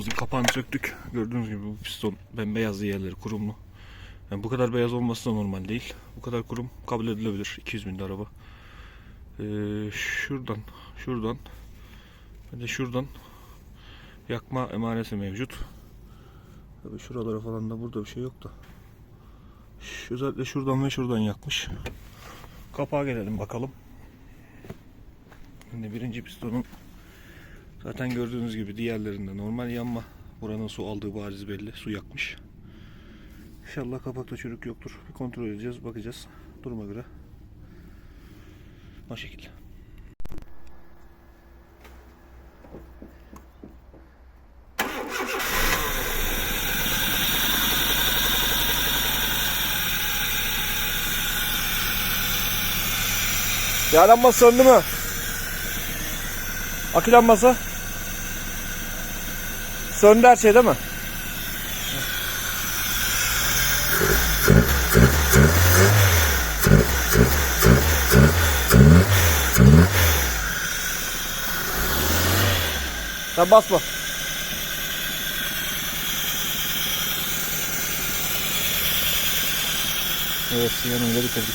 Aracımızın kapağını söktük. Gördüğünüz gibi bu piston bembeyaz yerleri kurumlu. Yani bu kadar beyaz olması da normal değil. Bu kadar kurum kabul edilebilir. 200 binde araba. Ee, şuradan, şuradan ve de şuradan yakma emaresi mevcut. Tabii şuralara falan da burada bir şey yok da. Özellikle şuradan ve şuradan yakmış. Kapağa gelelim bakalım. Şimdi birinci pistonun zaten gördüğünüz gibi diğerlerinde normal yanma. Buranın su aldığı bariz belli. Su yakmış. İnşallah kapakta çürük yoktur. Bir kontrol edeceğiz, bakacağız. Duruma göre. O şekilde. Yağ lambası söndü mü? Akü lambası? Söndü her şey değil mi? Sen basma. Evet, yanıyla bitirdik.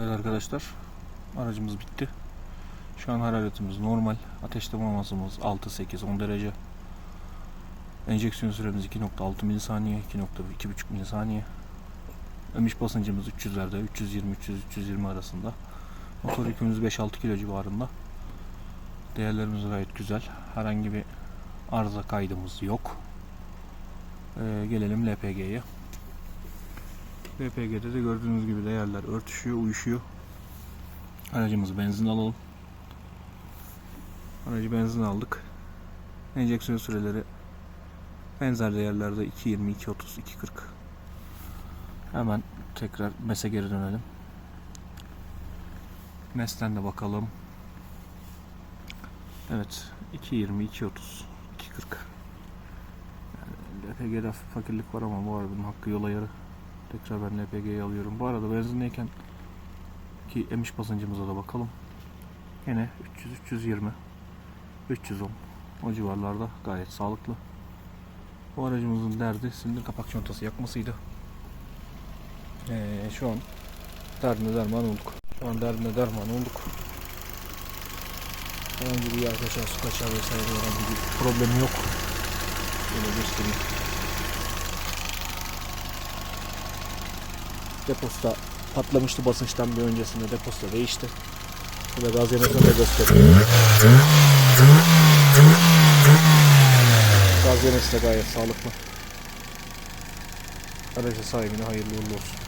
Evet arkadaşlar, aracımız bitti. Şu an hararetimiz normal. Ateşleme masamız 6-8-10 derece. Enjeksiyon süremiz 2.6 milisaniye, 2.2.5 milisaniye. Ömüş basıncımız 300'lerde, 320-300-320 arasında. Motor yükümüz 5-6 kilo civarında. Değerlerimiz gayet güzel. Herhangi bir arıza kaydımız yok. Ee, gelelim LPG'ye. LPG'de de gördüğünüz gibi değerler örtüşüyor, uyuşuyor. Aracımızı benzin alalım. Aracı benzin aldık. Enjeksiyon süreleri benzer değerlerde 2.20, 2.30, 2.40. Hemen tekrar MES'e geri dönelim. MES'ten de bakalım. Evet, 2.20, 2.30, 2.40. Yani LPG'de fakirlik var ama bu arabanın hakkı yola yarı. Tekrar ben LPG'yi alıyorum. Bu arada benzindeyken ki emiş basıncımıza da bakalım. Yine 300, 320, 310 o civarlarda gayet sağlıklı. Bu aracımızın derdi silindir kapak çantası yakmasıydı. Ee, şu an derdine derman olduk. Şu an derdine derman olduk. Herhangi bir yer kaçar, su kaçar vesaire herhangi bir problemi yok. Şöyle göstereyim. Deposta patlamıştı basınçtan bir öncesinde deposta değişti. Bu da gaz yemesini de gösteriyor. Gaz yemesi de gayet sağlıklı. Aracı sahibine hayırlı uğurlu olsun.